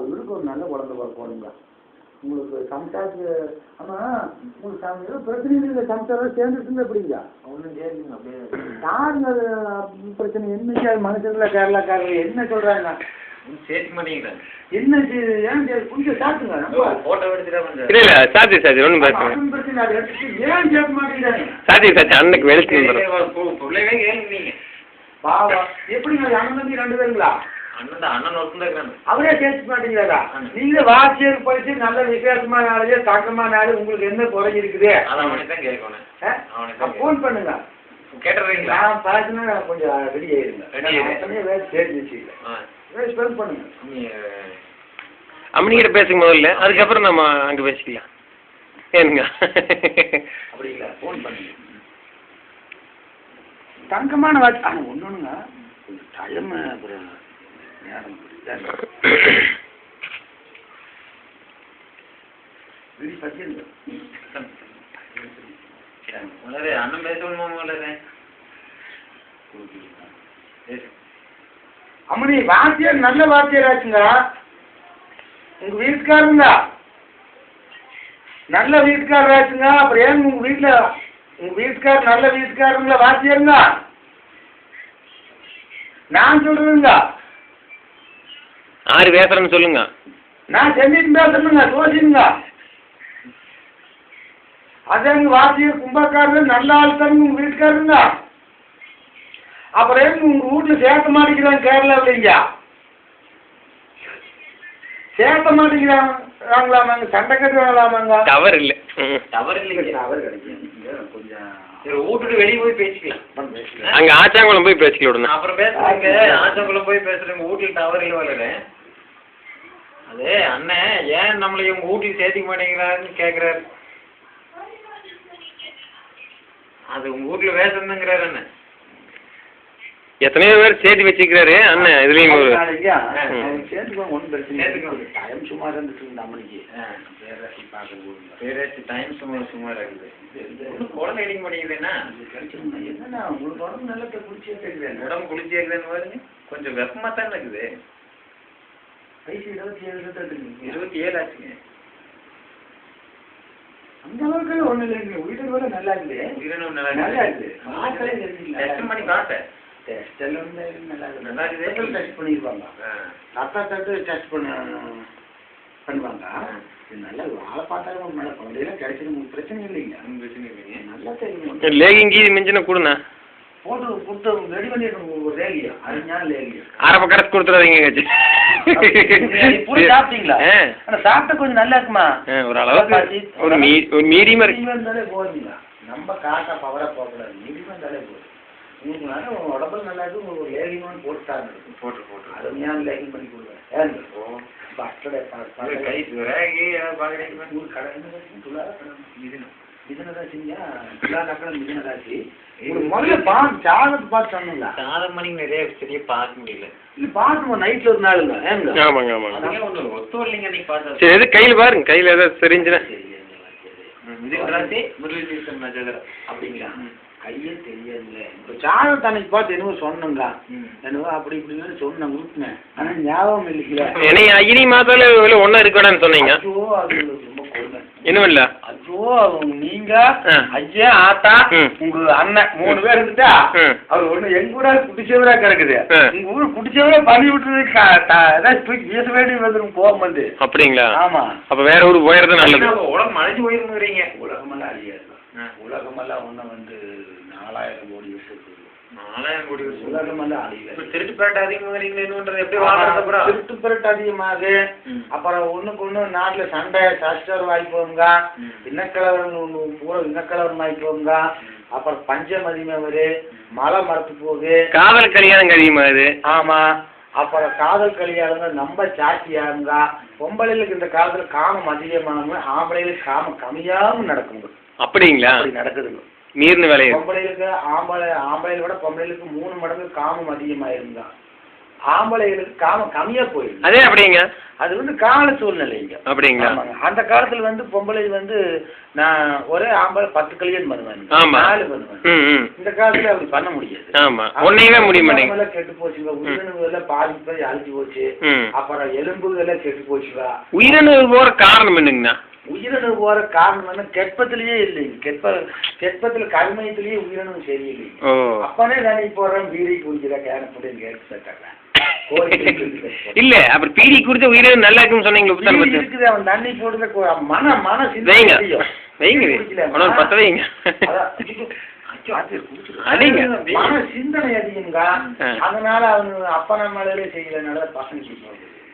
இவருக்கு ஒரு நல்ல குழந்தை பிறக்கணுங்க உங்களுக்கு சம்சாரத்துக்கு ஆமா உங்களுக்கு ஏதோ பிரச்சனை இல்லை சம்சாரம் சேர்ந்துட்டு எப்படிங்க ஒன்றும் சரிங்க அப்படியே யாருங்க பிரச்சனை? என்னைக்கு அது மனுஷங்கள கேரளாக்காரங்க என்ன மாட்டேங்கிறாங்க. என்ன? கொஞ்சம் சாத்துங்க சாத்தி சாத்தி ஒன்றும் பிரச்சனை நீங்க. பாவம். எப்படிங்க அது அண்ணன் தம்பி ரெண்டு பேருங்களா? அவரே சேர்த்துக்க மாட்டேங்கிறாரா? நீங்க வாசியர் போயிட்டு நல்ல விசேஷமான நாளே தங்கமான நாள் உங்களுக்கு என்ன குறை இருக்குது? ஃபோன் பண்ணுங்க. கேட்டுறீங்களா? நான் பார்த்துனா கொஞ்சம் ரெடி ஆயிருங்க. வேலை சேர்த்து வச்சுக்கல ஸ்பெண்ட் பண்ணுங்க. அம்மனிக்கிட்ட பேசுங்க முதல்ல. அதுக்கப்புறம் நம்ம அங்கே பேசிக்கலாம். ஏனுங்க? அப்படி இல்லை ஃபோன் பண்ணுங்க. தங்கமான வாட்ச் ஒன்று ஒன்றுங்க கொஞ்சம் டைம் அப்புறம் அண்ணன் பேசணுமா உணரு பேசு அம்மனி வாத்தியார் நல்ல வாத்தியார் ஆச்சுங்க உங்க வீட்டுக்காரங்க நல்ல வீட்டுக்காரர் ஆச்சுங்க அப்புறம் ஏங்க உங்க வீட்டுல உங்க வீட்டுக்காரர் நல்ல வீட்டுக்காரங்கள வாத்தியாருங்க நான் சொல்றேங்க ஆறு பேசுறேன்னு சொல்லுங்க. நான் சென்னைக்கு பேசுறேங்க ஜோசிங்க அதாங்க வாத்தியார் கும்பக்காரர் நல்ல ஆள் தாங்க உங்க வீட்டுக்காரருங்க. அப்புறம் ஏங்க உங்க வீட்டுல சேர்க்க மாட்டேங்கிறாங்க கேரளாவிலங்க சேர்க்க மாட்டேங்கிறாங்களாமாங்க சண்டை கட்டுவாங்களாமாங்க? டவர் இல்லை. ம். தவறு இல்லைங்க அவர் கிடைக்கும். கொஞ்சம் சரி வீட்டுட்டு வெளியே போய் பேசிக்கலாம். அங்க ஆச்சாங்குளம் போய் பேசிக்க விடுங்க. அப்புறம் பேசுறீங்க ஆச்சங்குளம் போய் பேசுறீங்க வீட்டுல டவர் இல்லை வளரு அது அண்ணன் ஏன் நம்மளை உங்க வீட்டுக்கு சேர்த்துக்க மாட்டேங்கிறாருன்னு கேக்குறாரு. அது உங்க வீட்டுல பேசணுங்கிறாரு அண்ணன் எத்தனையோ பேர் சேர்த்து வச்சுக்கிறாரு அண்ணன் இதுலயும் ஒரு சேர்த்துக்கோங்க ஒன்றும் பிரச்சனை. டைம் சும்மா இருந்துட்டு இருந்த அம்மனிக்கு. பேராசி பார்க்க பேராச்சு டைம் சும்மா சும்மா இருக்குது. குழந்தை அடிக்க மாட்டேங்குதுன்னா என்னண்ணா உங்களுக்கு உடம்பு நல்லா பிடிச்சே தெரியுது உடம்பு குளிச்சு இருக்குதுன்னு பாருங்க. கொஞ்சம் வெப்பமா தான் இருக்குது. வயசு இருபத்தி ஏழு இருபத்தெட்டு இருபத்தி ஏழு ஆச்சுங்க. அந்த அளவுக்கு ஒன்றும் இல்லைங்க. வீட்டுக்கு கூட நல்லா இருக்குது உயிரினம் நல்லா நல்லா இருக்குது பார்க்கவே தெரிஞ்சுக்கலாம் டெஸ்ட் பண்ணி காட்டு டெஸ்ட் எல்லாம் நல்லா இருக்குது நல்லா இருக்குது. டெஸ்ட் பண்ணிடுவாங்க. ரத்தா தட்டு டெஸ்ட் பண்ண பண்ணுவாங்க. இது நல்லா ஆளை பார்த்தாலும் குழந்தையெல்லாம் கிடைச்சது உங்களுக்கு பிரச்சனை இல்லைங்க. பிரச்சனை இல்லைங்க. நல்லா தெரியும். லேகிங் கீதி மிஞ்சின கொடுண்ணா. போட்டு கொடுத்து ரெடி பண்ணிடணும் ஒரு ரேகியா அருமையான ரேகியா அரை கட்சி பூரி சாப்பிட்டீங்களா சாப்பிட்ட கொஞ்சம் நல்லா இருக்குமா ஒரு அளவுக்கு ஒரு மீ ஒரு மீடியமா இருக்கு மீடியம் இருந்தாலே போதுங்களா நம்ம காசா பவரா போகக்கூடாது மீடியம் இருந்தாலே போதும் உங்களுக்கு நல்லா உங்க உடம்புல நல்லா இருக்கு உங்களுக்கு ஒரு லேகிங்னு போட்டு தாங்க போட்டு போட்டு அருமையான லேகிங் பண்ணி ஏங்க பஸ்டோட கடை என்ன முதல்ல ஜாதகத்தை பார்த்து சொன்னீங்களா? சாதம் மணிக்கு நிறைய சரியா பார்க்க முடியல. இல்ல பார்த்து நைட்ல ஒரு நாளுங்க ஆமாங்க ஆமாங்க. ஒத்து வரலைங்க நீ பார்த்தா சரி எது கையில் பாருங்க கையில் ஏதாவது தெரிஞ்சுனா. அப்படிங்களா? கையே இப்போ ஜாதகத்தை அன்னைக்கு பார்த்து என்னவோ சொன்னங்க ம். என்னவோ அப்படி இப்படின்னு சொன்னேன் விட்டுனேன் ஆனா ஞாபகம் இல்லைங்களா. என்னைய அகினி மாதால ஒன்றா இருக்க வேணாம்னு சொன்னீங்க. இன்னும் இல்ல ஐயோ நீங்க. ஐயா ஆத்தா. உங்க அண்ணன் மூணு பேர் இருந்துட்டா. அவர் ஒண்ணு எங்க கூட குடிச்சவரா கிடக்குது. உங்க ஊர் குடிச்சவரே பண்ணி விட்டுறது வீச வேண்டி வந்துடும் கோபம் வந்து அப்படிங்களா ஆமா அப்ப வேற ஊருக்கு போயிடுறது நல்லது உடம்பு மறைஞ்சு போயிருந்துறீங்க உலகமெல்லாம் அழியாது. உலகமெல்லாம் ஒண்ணு வந்து நாலாயிரம் கோடி வருஷம் நாலாயிரம் கோடி வருஷம் திருட்டு பேட்டை அதிகமாகறீங்களே என்னன்றது எப்படி வாழ்றது அப்புறம்? திருட்டு பெருட்டு அதிகமாகுது ம். அப்புறம் ஒண்ணுக்கு ஒண்ணு நாட்டுல சண்டை ம். இனக்கலவரம் ஒண்ணு பூரா இனக்கலவரம் ஆகி போகுங்க அப்புறம் பஞ்சம் அதிகமா வருது. மழை மரத்து போகுது. காதல் கல்யாணம் அதிகமாகுது ஆமா. அப்புறம் காதல் கல்யாணங்க நம்ம சாட்சியாகுங்க பொம்பளைகளுக்கு இந்த காலத்துல காமம் அதிகமாகுங்க ஆம்பளைகளுக்கு காமம் கம்மியாகவும் நடக்குங்க. அப்படிங்களா? அப்படி நடக்குதுங்க. மீறின வேலையை. பொம்பளைகளுக்கு ஆம்பளை ஆம்பளைகளை விட பொம்பளைகளுக்கு மூணு மடங்கு காமம் அதிகமாயிருங்க ஆம்பளைகளுக்கு காமம் கம்மியா போயிருங்க அதே அப்படிங்க. அது வந்து கால சூழ்நிலைங்க. அப்படிங்களா. அந்த காலத்துல வந்து பொம்பளை வந்து நான் ஒரே ஆம்பளை பத்து கல்யாணம் பண்ணுவேன். நாலு பண்ணுவேன். இந்த காலத்துல அப்படி பண்ண முடியாது. ஆமா. ஒன்னையுமே முடிய மாட்டேங்குது. கெட்டு போச்சுங்க உயிரினங்கள் எல்லாம் பாதி பாதி அழிஞ்சு போச்சு. அப்புறம் எலும்புகள் எல்லாம் கெட்டு போச்சுங்க உயிரணு போற காரணம் என்னங்கண்ணா? உயிரணு போற காரணம் என்ன கெட்பத்திலேயே இல்லைங்க கெட்ப கெட்பத்துல கருமையத்திலேயே உயிரினம் சரியில்லைங்க அப்பனே நினைக்கு போறேன் பீடி குடிக்கிற கேனப்படின்னு கேட்டு கேட்டாங்க இல்ல அப்புறம் பீடி குடிச்ச உயிரினம் நல்லா இருக்குன்னு இருக்குது அவன் தண்ணி போடுறத மன மன வைங்க. வைங்க. உனக்கு பத்து வைங்க. மன சிந்தனை அதிகங்க. அதனால அவனு அப்பன மேலே செய்யறதுனால பசங்க செய்வாங்க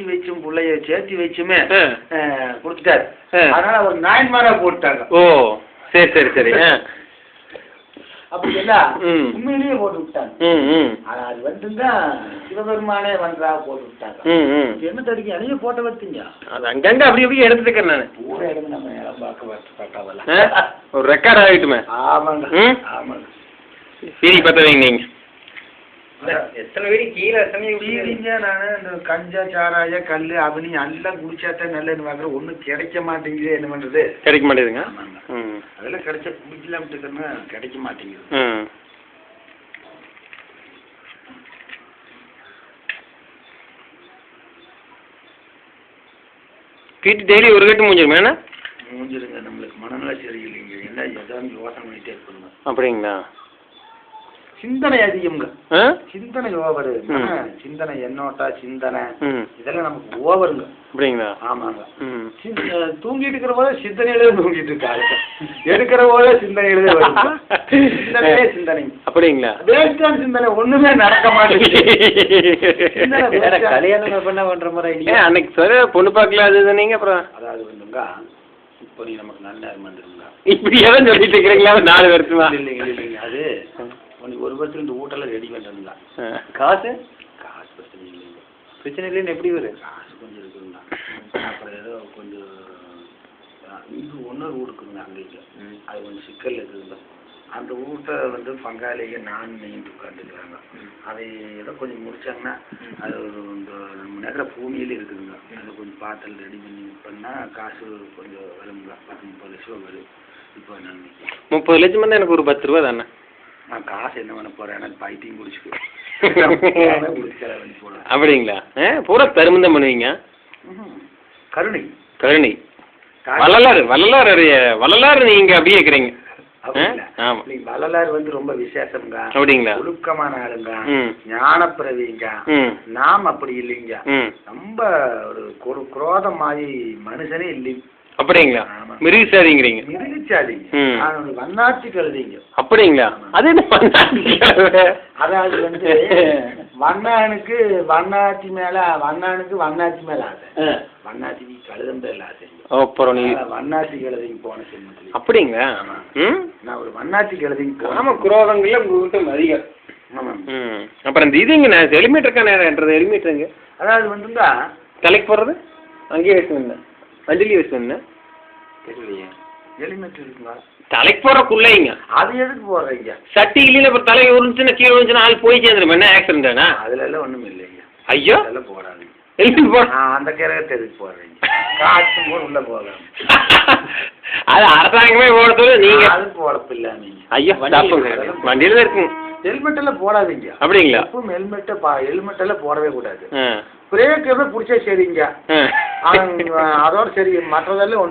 கூட்டி வச்சும் பிள்ளைய சேர்த்தி வச்சுமே கொடுத்துட்டாரு. அதனால அவர் நாயன்மாரா போட்டாங்க ஓ சரி சரி சரி. அப்படி ம். உண்மையிலேயே போட்டு விட்டாங்க. ஆனா அது வந்துதான் சிவபெருமானே வந்தா போட்டு விட்டாங்க. என்ன தடிக்க அணிய போட்ட வச்சீங்க அது அங்கங்க அப்படி அப்படி எடுத்துருக்கேன் நான். பூரா இடம் நம்ம நிலம் பார்க்க பார்த்து பார்த்தாவல ஒரு ரெக்கார்ட் ஆகிட்டுமே. ஆமாங்க? ஆமாங்க. பீடி பத்த வைங்க நீங்க. எத்தனை வீடு கீழே எத்தனை கீழிங்க நான் இந்த கஞ்சா சாராய கல்லு அவனி எல்லாம் குடிச்சாத்தான் நல்லதுன்னு பார்க்குறேன் ஒன்றும் கிடைக்க மாட்டேங்குது என்ன பண்ணுறது கிடைக்க மாட்டேதுங்க ஆமாங்க. ம். அதெல்லாம் கிடைச்சா குடிக்கலாம்ட்டு இருக்கேன்னா கிடைக்க மாட்டேங்குது. ம். பீட்டி டெய்லி ஒரு கட்டு முடிஞ்சிருமே என்ன? மூஞ்சிருங்க நம்மளுக்கு மனநல சரியில்லைங்க. என்ன எதாவது யோசனை பண்ணிட்டே இருக்கணுங்க. அப்படிங்களா? சிந்தனை அதிகம்ங்க. ஆ? சிந்தனை ஓவரு சிந்தனை எண்ணோட்டா சிந்தனை. ம். இதெல்லாம் நமக்கு ஓவருங்க அப்படிங்களா? ஆமாங்க. தூங்கிட்டு இருக்கிற போது சிந்தனையிலே தூங்கிட்டு இருக்காரு எடுக்கிற போதே சிந்தனையிலே வருங்க சிந்தனையே சிந்தனை. அப்படிங்களா? வேஸ்டான சிந்தனை ஒண்ணுமே நடக்க மாட்டேங்குது. வேற கல்யாணம் பண்ண பண்ற மாதிரி ஐடியா அன்னைக்கு சொல்ல பொண்ணு பார்க்கல அது சொன்னீங்க அப்புறம்? அதாவது வந்துங்க இப்போ நீ நமக்கு நல்ல இப்படி எல்லாம் சொல்லிட்டு இருக்கிறீங்களா? நாலு வருஷமா? இல்லைங்க இல்லைங்க அது உனக்கு ஒரு வருஷத்துக்கு இந்த வீட்டெல்லாம் ரெடி பண்ணுறதுங்களா. காசு? காசு பிரச்சனை இல்லைங்க. பிரச்சனை இல்லைன்னு எப்படி வரும் காசு கொஞ்சம் இருக்குங்க. அப்புறம் ஏதோ கொஞ்சம் இது இன்னொரு வீடு இருக்குங்க அங்கேயும் அது கொஞ்சம் சிக்கல் இருக்குதுங்க. அந்த வீட்டை வந்து பங்காளிக நான் நீண்டு உட்காந்துக்கிறாங்க. அதை ஏதோ கொஞ்சம் முடிச்சாங்கன்னா அது ஒரு இந்த நம்ம நேர பூமியில இருக்குதுங்க. அது கொஞ்சம் பாத்தல் ரெடி பண்ணி பண்ணால் காசு கொஞ்சம் வருங்க பத்து முப்பது லட்சம் வரும். இப்போ நான் முப்பது லட்சம் எனக்கு ஒரு பத்து ரூபா தானே? நான் காசு என்ன பண்ண போறேன்? எனக்கு பைத்தியம் போடுவேன் அப்படிங்களா? பூரா பெருமந்தம் பண்ணுவீங்க. கருணை. கருணை. வள்ளலாறு வள்ளலாறு அறிய- வள்ளலாறு நீங்க அப்படியே இருக்கிறீங்க. வள்ளலார் வந்து ரொம்ப விசேஷம்ங்க. அப்படிங்களா? ஒழுக்கமான ஆளுங்க. ஞானப்பிரவிங்க ம். நாம் அப்படி இல்லைங்க. ரொம்ப ஒரு குரு குரோதம் மாதிரி மனுஷனே இல்லைங்க. அப்படிங்களா? ஆமா. மிருகசாதிங்கிறீங்க மிருகிச்சாதீங்க ம். நான் ஒரு வண்ணாட்சி கழுதிங்க அப்படிங்களா? அது என்ன பண்ணாங்க அதாவது வந்து வண்ணானுக்கு வண்ணாச்சி மேல வண்ணானுக்கு வண்ணாச்சி மேல ஆசை. வண்ணாச்சிக்கு கழுதம் பேர்ல அப்புறம் நீ அதனால வண்ணாச்சி கழுதிங்க போன சிம்மத்துல அப்படிங்களா? நான் ஒரு வண்ணாச்சி கழுதிங்க ஆமா குரோதங்கள்ல உங்ககிட்ட அதிகம் ஆமா. ம். அப்புறம் இந்த இதுங்க இருக்கா நேரன்றது ஹெல்மெட்டுங்க அதாவது வந்துங்க தலைக்கு போடுறது? அங்கேயே வச்சு வந்தேன் வண்டிலேயே வச்சு வந்தேன். தெரியலையே. தலைக்கு போடுற குள்ளைங்க அது எதுக்கு போடுறீங்க சட்டி இல்லையில இப்போ தலை உருந்துச்சுன்னா கீழே விழுந்துச்சுன்னா ஆள் போய் சேர்ந்துடும் என்ன ஆக்சிடென்ட் ஆனா? அதுல எல்லாம் ஒண்ணும் இல்லைங்க. ஐயோ. அதெல்லாம் போடாதீங்க. போட அந்த கிரகத்தை எதுக்கு போடுறீங்க? காற்று போது உள்ள போகலாம் அது அரசாங்கமே போட சொல்லு நீங்க அது போடப்பில்ல நீங்க. ஐயோ வண்டியில தான் இருக்குங்க ஹெல்மெட் எல்லாம் போடாதீங்க. அப்படிங்களா? எப்பவும் ஹெல்மெட்டை ஹெல்மெட் எல்லாம் போடவே கூடாது. பிரேக் எவ்வளோ பிடிச்சா சரிங்க. அதோட சரி மற்றதெல்லாம்